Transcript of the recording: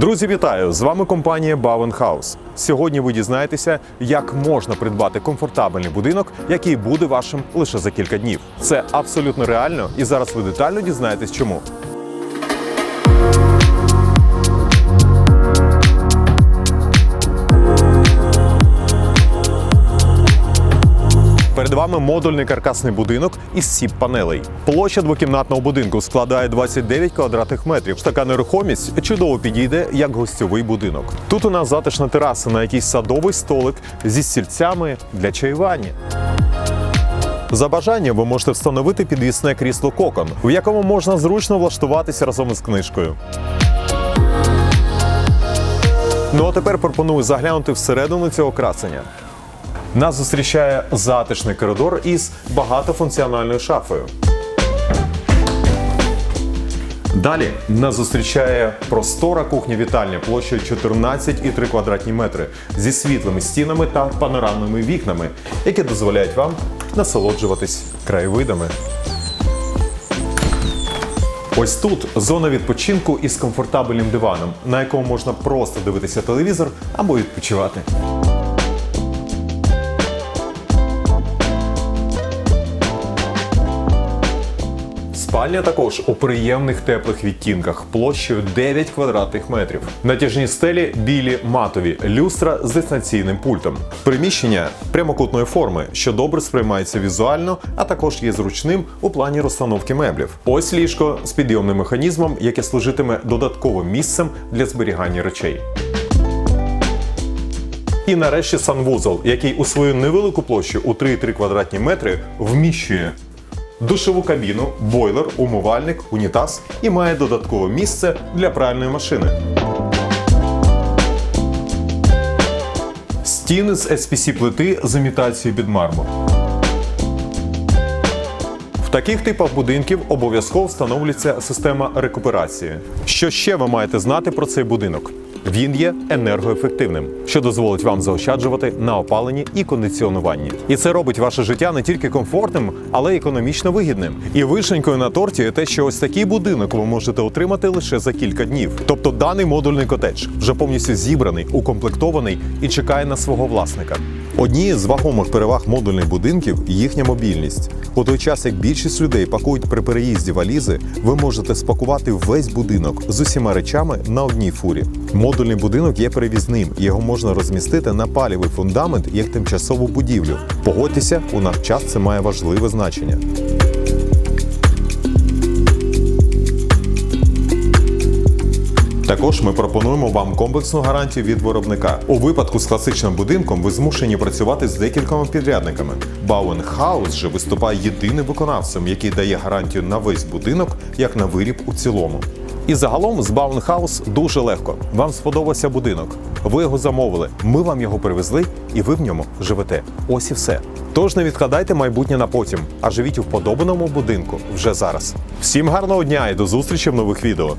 Друзі, вітаю! З вами компанія Bauenhaus. Сьогодні ви дізнаєтеся, як можна придбати комфортабельний будинок, який буде вашим лише за кілька днів. Це абсолютно реально, і зараз ви детально дізнаєтесь, чому. Перед вами модульний каркасний будинок із сіп панелей. Площа двокімнатного будинку складає 29 квадратних метрів. Така нерухомість чудово підійде як гостьовий будинок. Тут у нас затишна тераса на якийсь садовий столик зі стільцями для чаювання. За бажанням ви можете встановити підвісне крісло кокон, в якому можна зручно влаштуватися разом із книжкою. Ну а тепер пропоную заглянути всередину цього красення. Нас зустрічає затишний коридор із багатофункціональною шафою. Далі нас зустрічає простора кухня-вітальня площею 14,3 квадратні метри зі світлими стінами та панорамними вікнами, які дозволяють вам насолоджуватись краєвидами. Ось тут зона відпочинку із комфортабельним диваном, на якому можна просто дивитися телевізор або відпочивати. Спальня також у приємних теплих відтінках площею 9 квадратних метрів. Натяжні стелі білі матові, люстра з дистанційним пультом. Приміщення прямокутної форми, що добре сприймається візуально, а також є зручним у плані розстановки меблів. Ось ліжко з підйомним механізмом, яке служитиме додатковим місцем для зберігання речей. І нарешті санвузол, який у свою невелику площу у 3,3 квадратні метри вміщує душову кабіну, бойлер, умивальник, унітаз і має додаткове місце для пральної машини. Стіни з SPC плити з імітацією під мармур. В таких типах будинків обов'язково встановлюється система рекуперації. Що ще ви маєте знати про цей будинок? Він є енергоефективним, що дозволить вам заощаджувати на опаленні і кондиціонуванні. І це робить ваше життя не тільки комфортним, але й економічно вигідним. І вишенькою на торті є те, що ось такий будинок ви можете отримати лише за кілька днів. Тобто даний модульний котедж вже повністю зібраний, укомплектований і чекає на свого власника. Однією з вагомих переваг модульних будинків їхня мобільність. У той час, як більшість людей пакують при переїзді валізи, ви можете спакувати весь будинок з усіма речами на одній фурі. Модульний будинок є перевізним, його можна розмістити на палівий фундамент як тимчасову будівлю. Погодьтеся, у наш час це має важливе значення. Також ми пропонуємо вам комплексну гарантію від виробника. У випадку з класичним будинком ви змушені працювати з декількома підрядниками. Bauenhaus же виступає єдиним виконавцем, який дає гарантію на весь будинок, як на виріб у цілому. І загалом з Bauenhaus дуже легко. Вам сподобався будинок. Ви його замовили, ми вам його привезли, і ви в ньому живете. Ось і все. Тож не відкладайте майбутнє на потім, а живіть у вподобаному будинку вже зараз. Всім гарного дня і до зустрічі в нових відео.